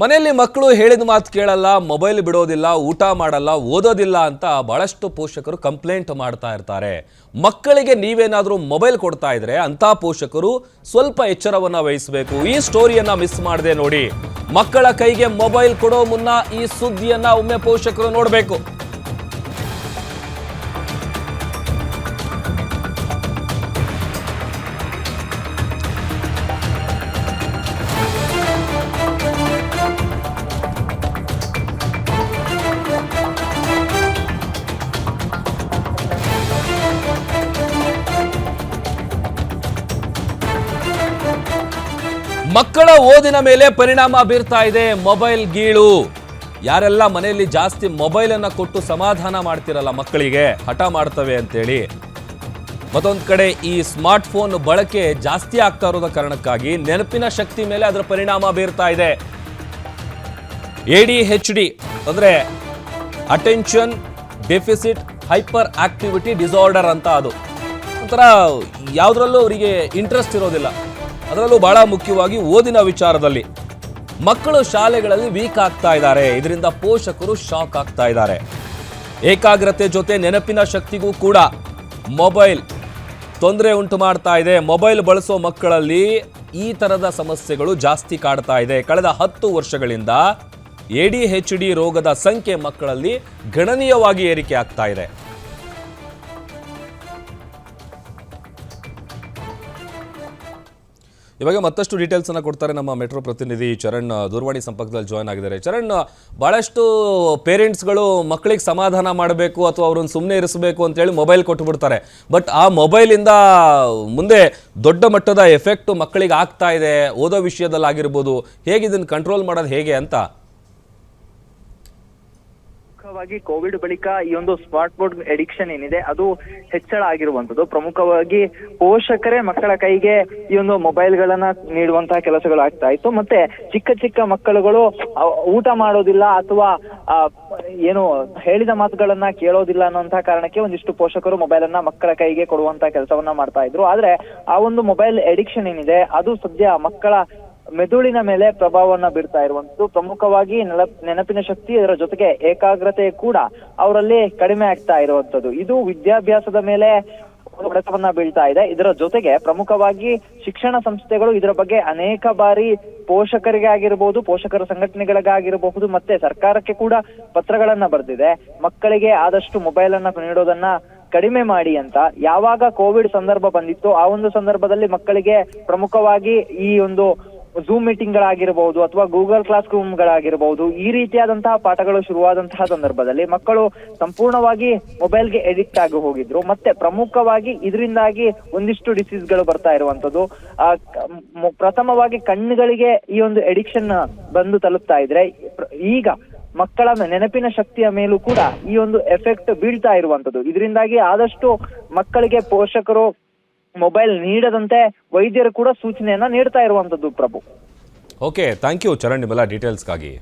ಮನೆಯಲ್ಲಿ ಮಕ್ಕಳು ಹೇಳಿದ ಮಾತು ಕೇಳಲ್ಲ, ಮೊಬೈಲ್ ಬಿಡೋದಿಲ್ಲ, ಊಟ ಮಾಡಲ್ಲ, ಓದೋದಿಲ್ಲ ಅಂತ ಬಹಳಷ್ಟು ಪೋಷಕರು ಕಂಪ್ಲೇಂಟ್ ಮಾಡ್ತಾ ಇರ್ತಾರೆ. ಮಕ್ಕಳಿಗೆ ನೀವೇನಾದರೂ ಮೊಬೈಲ್ ಕೊಡ್ತಾ ಇದ್ರೆ ಅಂಥ ಪೋಷಕರು ಸ್ವಲ್ಪ ಎಚ್ಚರವನ್ನು ವಹಿಸಬೇಕು. ಈ ಸ್ಟೋರಿಯನ್ನು ಮಿಸ್ ಮಾಡದೆ ನೋಡಿ. ಮಕ್ಕಳ ಕೈಗೆ ಮೊಬೈಲ್ ಕೊಡೋ ಮುನ್ನ ಈ ಸುದ್ದಿಯನ್ನು ಒಮ್ಮೆ ಪೋಷಕರು ನೋಡಬೇಕು. ಮಕ್ಕಳ ಓದಿನ ಮೇಲೆ ಪರಿಣಾಮ ಬೀರ್ತಾ ಇದೆ ಮೊಬೈಲ್ ಗೀಳು. ಯಾರೆಲ್ಲ ಮನೆಯಲ್ಲಿ ಜಾಸ್ತಿ ಮೊಬೈಲ್ ಅನ್ನ ಕೊಟ್ಟು ಸಮಾಧಾನ ಮಾಡ್ತಿರಲ್ಲ ಮಕ್ಕಳಿಗೆ, ಹಠ ಮಾಡ್ತವೆ ಅಂತೇಳಿ. ಮತ್ತೊಂದು ಕಡೆ ಈ ಸ್ಮಾರ್ಟ್ ಫೋನ್ ಬಳಕೆ ಜಾಸ್ತಿ ಆಗ್ತಾ ಇರೋದ ಕಾರಣಕ್ಕಾಗಿ ನೆನಪಿನ ಶಕ್ತಿ ಮೇಲೆ ಅದರ ಪರಿಣಾಮ ಬೀರ್ತಾ ಇದೆ. ಎ ಡಿ ಹೆಚ್ ಡಿ ಅಂದ್ರೆ attention deficit hyperactivity disorder ಅಂತ ಅದು. ಒಂಥರ ಯಾವುದ್ರಲ್ಲೂ ಅವರಿಗೆ ಇಂಟ್ರೆಸ್ಟ್ ಇರೋದಿಲ್ಲ. ಅದರಲ್ಲೂ ಬಹಳ ಮುಖ್ಯವಾಗಿ ಓದಿನ ವಿಚಾರದಲ್ಲಿ. ಮಕ್ಕಳು ಶಾಲೆಗಳಲ್ಲಿ ವೀಕ್ ಆಗ್ತಾ ಇದ್ದಾರೆ. ಇದರಿಂದ ಪೋಷಕರು ಶಾಕ್ ಆಗ್ತಾ ಇದ್ದಾರೆ. ಏಕಾಗ್ರತೆ ಜೊತೆ ನೆನಪಿನ ಶಕ್ತಿಗೂ ಕೂಡ ಮೊಬೈಲ್ ತೊಂದರೆ ಉಂಟು ಮಾಡ್ತಾ ಇದೆ. ಮೊಬೈಲ್ ಬಳಸೋ ಮಕ್ಕಳಲ್ಲಿ ಈ ಥರದ ಸಮಸ್ಯೆಗಳು ಜಾಸ್ತಿ ಕಾಡ್ತಾ ಇದೆ. ಕಳೆದ ಹತ್ತು ವರ್ಷಗಳಿಂದ ಎ ಡಿ ಹೆಚ್ ಡಿ ರೋಗದ ಸಂಖ್ಯೆ ಮಕ್ಕಳಲ್ಲಿ ಗಣನೀಯವಾಗಿ ಏರಿಕೆ ಆಗ್ತಾ ಇದೆ. ಇವಾಗ ಮತ್ತಷ್ಟು ಡೀಟೇಲ್ಸ್ ಅನ್ನ ಕೊಡ್ತಾರೆ ನಮ್ಮ ಮೆಟ್ರೋ ಪ್ರತಿನಿಧಿ ಚರಣ್ ದೂರವಾಣಿ ಸಂಪರ್ಕದಲ್ಲಿ ಜಾಯ್ನ್ ಆಗಿದ್ದಾರೆ. ಚರಣ್ ಬಹಳಷ್ಟು ಪೇರೆಂಟ್ಸ್ಗಳು ಮಕ್ಕಳಿಗೆ ಸಮಾಧಾನ ಮಾಡಬೇಕು ಅಥವಾ ಅವ್ರನ್ನ ಸುಮ್ಮನೆ ಇರಿಸಬೇಕು ಅಂತೇಳಿ ಮೊಬೈಲ್ ಕೊಟ್ಬಿಡ್ತಾರೆ ಬಟ್ ಆ ಮೊಬೈಲಿಂದ ಮುಂದೆ ದೊಡ್ಡ ಮಟ್ಟದ ಎಫೆಕ್ಟ್ ಮಕ್ಕಳಿಗೆ ಆಗ್ತಾ ಇದೆ. ಓದೋ ವಿಷಯದಲ್ಲಿ ಆಗಿರ್ಬೋದು ಹೇಗೆ ಇದನ್ನು ಕಂಟ್ರೋಲ್ ಮಾಡೋದು ಹೇಗೆ ಅಂತ ಪ್ರಮುಖವಾಗಿ ಕೋವಿಡ್ ಬಳಿಕ ಈ ಒಂದು ಸ್ಮಾರ್ಟ್ ಬೋರ್ಡ್ ಎಡಿಕ್ಷನ್ ಏನಿದೆ, ಅದು ಹೆಚ್ಚಳ ಆಗಿರುವಂತದ್ದು ಪ್ರಮುಖವಾಗಿ ಪೋಷಕರೇ ಮಕ್ಕಳ ಕೈಗೆ ಈ ಒಂದು ಮೊಬೈಲ್ ಗಳನ್ನ ನೀಡುವಂತಹ ಕೆಲಸಗಳು ಆಗ್ತಾ ಇತ್ತು. ಮತ್ತೆ ಚಿಕ್ಕ ಚಿಕ್ಕ ಮಕ್ಕಳುಗಳು ಊಟ ಮಾಡೋದಿಲ್ಲ ಅಥವಾ ಏನು ಹೇಳಿದ ಮಾತುಗಳನ್ನ ಕೇಳೋದಿಲ್ಲ ಅನ್ನುವಂತಹ ಕಾರಣಕ್ಕೆ ಒಂದಿಷ್ಟು ಪೋಷಕರು ಮೊಬೈಲ್ ಅನ್ನ ಮಕ್ಕಳ ಕೈಗೆ ಕೊಡುವಂತಹ ಕೆಲಸವನ್ನ ಮಾಡ್ತಾ ಇದ್ರು. ಆದ್ರೆ ಆ ಒಂದು ಮೊಬೈಲ್ ಎಡಿಕ್ಷನ್ ಏನಿದೆ, ಅದು ಸದ್ಯ ಮಕ್ಕಳ ಮೆದುಳಿನ ಮೇಲೆ ಪ್ರಭಾವವನ್ನ ಬೀರ್ತಾ ಇರುವಂತದ್ದು. ಪ್ರಮುಖವಾಗಿ ನೆನಪ್ ನೆನಪಿನ ಶಕ್ತಿ ಅದರ ಜೊತೆಗೆ ಏಕಾಗ್ರತೆ ಕೂಡ ಅವರಲ್ಲಿ ಕಡಿಮೆ ಆಗ್ತಾ ಇರುವಂತದ್ದು. ಇದು ವಿದ್ಯಾಭ್ಯಾಸದ ಮೇಲೆ ಹೊಡೆತವನ್ನ ಬೀಳ್ತಾ ಇದೆ. ಇದರ ಜೊತೆಗೆ ಪ್ರಮುಖವಾಗಿ ಶಿಕ್ಷಣ ಸಂಸ್ಥೆಗಳು ಇದರ ಬಗ್ಗೆ ಅನೇಕ ಬಾರಿ ಪೋಷಕರಿಗೆ ಆಗಿರ್ಬೋದು, ಪೋಷಕರ ಸಂಘಟನೆಗಳಿಗಾಗಿರಬಹುದು, ಮತ್ತೆ ಸರ್ಕಾರಕ್ಕೆ ಕೂಡ ಪತ್ರಗಳನ್ನ ಬರೆದಿದೆ. ಮಕ್ಕಳಿಗೆ ಆದಷ್ಟು ಮೊಬೈಲ್ ಅನ್ನ ನೀಡೋದನ್ನ ಕಡಿಮೆ ಮಾಡಿ ಅಂತ. ಯಾವಾಗ ಕೋವಿಡ್ ಸಂದರ್ಭ ಬಂದಿತ್ತು ಆ ಒಂದು ಸಂದರ್ಭದಲ್ಲಿ ಮಕ್ಕಳಿಗೆ ಪ್ರಮುಖವಾಗಿ ಈ ಒಂದು ಝೂಮ್ ಮೀಟಿಂಗ್ ಗಳಾಗಿರಬಹುದು ಅಥವಾ ಗೂಗಲ್ ಕ್ಲಾಸ್ ರೂಮ್ ಗಳಾಗಿರಬಹುದು ಈ ರೀತಿಯಾದಂತಹ ಪಾಠಗಳು ಶುರುವಾದಂತಹ ಸಂದರ್ಭದಲ್ಲಿ ಮಕ್ಕಳು ಸಂಪೂರ್ಣವಾಗಿ ಮೊಬೈಲ್ಗೆ ಎಡಿಕ್ಟ್ ಆಗಿ ಹೋಗಿದ್ರು. ಮತ್ತೆ ಪ್ರಮುಖವಾಗಿ ಇದರಿಂದಾಗಿ ಒಂದಿಷ್ಟು ಡಿಸೀಸ್ಗಳು ಬರ್ತಾ ಇರುವಂತದ್ದು ಪ್ರಥಮವಾಗಿ ಕಣ್ಣುಗಳಿಗೆ ಈ ಒಂದು ಎಡಿಕ್ಷನ್ ಬಂದು ತಲುಪ್ತಾ ಇದ್ರೆ ಈಗ ಮಕ್ಕಳ ನೆನಪಿನ ಶಕ್ತಿಯ ಮೇಲೂ ಕೂಡ ಈ ಒಂದು ಎಫೆಕ್ಟ್ ಬೀಳ್ತಾ ಇರುವಂತದ್ದು ಇದರಿಂದಾಗಿ ಆದಷ್ಟು ಮಕ್ಕಳಿಗೆ ಪೋಷಕರು ಮೊಬೈಲ್ ನೀಡದಂತೆ ವೈದ್ಯರು ಕೂಡ ಸೂಚನೆಯನ್ನ ನೀಡ್ತಾ ಇರುವಂತದ್ದು Prabhu. Okay thank you Charan ನಿಮ್ಮೆಲ್ಲ ಡೀಟೇಲ್ಸ್ಗಾಗಿ